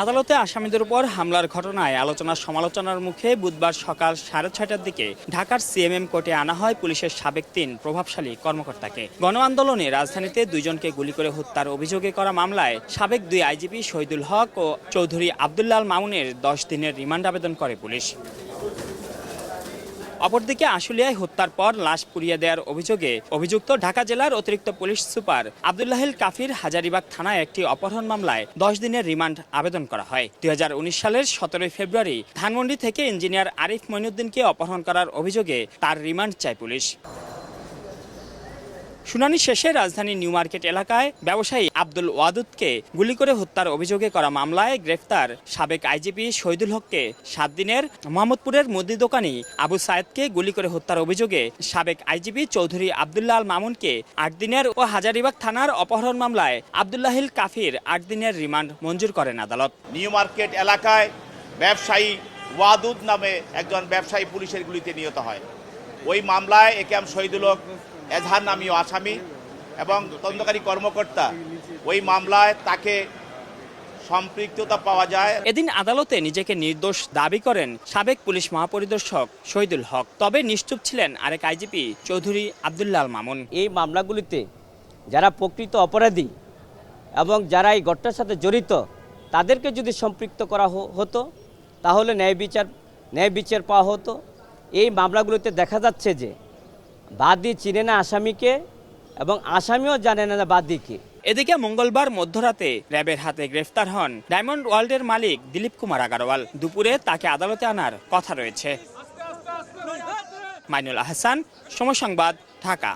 আদালতে আসামিদের উপর হামলার ঘটনায় আলোচনা সমালোচনার মুখে বুধবার সকাল সাড়ে ছয়টার দিকে ঢাকার সিএমএম কোর্টে আনা হয় পুলিশের সাবেক তিন প্রভাবশালী কর্মকর্তাকে। গণ আন্দোলনে রাজধানীতে দুইজনকে গুলি করে হত্যার অভিযোগে করা মামলায় সাবেক দুই আইজিপি শহীদুল হক ও চৌধুরী আবদুল্লাল মামুনের দশ দিনের রিমান্ড আবেদন করে পুলিশ। অপরদিকে আশুলিয়ায় হত্যার পর লাশ পুড়িয়ে দেওয়ার অভিযোগে অভিযুক্ত ঢাকা জেলার অতিরিক্ত পুলিশ সুপার আবদুল্লাহিল কাফির হাজারিবাগ থানায় একটি অপহরণ মামলায় দশ দিনের রিমান্ড আবেদন করা হয়। দু হাজার উনিশ সালের সতেরোই ফেব্রুয়ারি ধানমন্ডি থেকে ইঞ্জিনিয়ার আরিফ মইনুদ্দিনকে অপহরণ করার অভিযোগে তার রিমান্ড চায় পুলিশ। শুনানি শেষে রাজধানীর নিউ মার্কেট এলাকায় ব্যবসায়ী আব্দুল ওয়াদুদকে গুলি করে হত্যার অভিযোগে করা মামলায় গ্রেফতার সাবেক আইজিপি শহীদুল হককে সাত দিনের মোহাম্মদপুরের মুদি দোকানি আবু সায়েদকে গুলি করে হত্যার অভিযোগে সাবেক আইজিপি চৌধুরী আবদুল্লাহ আল মামুনকে আট দিনের ও হাজারিবাগ থানার অপহরণ মামলায় আবদুল্লাহিল কাফির আট দিনের রিমান্ড মঞ্জুর করেন আদালত। নিউ মার্কেট এলাকায় ব্যবসায়ী ওয়াদুদ নামে একজন ব্যবসায়ী পুলিশের গুলিতে নিহত হয়। ওই মামলায় একে এম শহীদুল হক এজাহার নামীয় আসামি এবং তদন্তকারী কর্মকর্তা ওই মামলায় তাকে সম্পৃক্ততা পাওয়া যায়। এদিন আদালতে নিজেকে নির্দোষ দাবি করেন সাবেক পুলিশ মহাপরিদর্শক শহীদুল হক। তবে নিশ্চুপ ছিলেন আরেক আইজিপি চৌধুরী আবদুল্লাহ আল মামুন। এই মামলাগুলিতে যারা প্রকৃত অপরাধী এবং যারা এই ঘটনার সাথে জড়িত তাদেরকে যদি সম্পৃক্ত করা হতো তাহলে ন্যায় বিচার ন্যায় বিচার পাওয়া হতো। এই মামলাগুলিতে দেখা যাচ্ছে যে বাদী চিনে না আসামিকে এবং আসামিও জানে না বাদীকে এদিকে মঙ্গলবার মধ্যরাতে র্যাবের হাতে গ্রেফতার হন ডায়মন্ড ওয়ার্ল্ডের মালিক দিলীপ কুমার আগারওয়াল। দুপুরে তাকে আদালতে আনার কথা রয়েছে। মাইনুল আহসান, সময় সংবাদ, ঢাকা।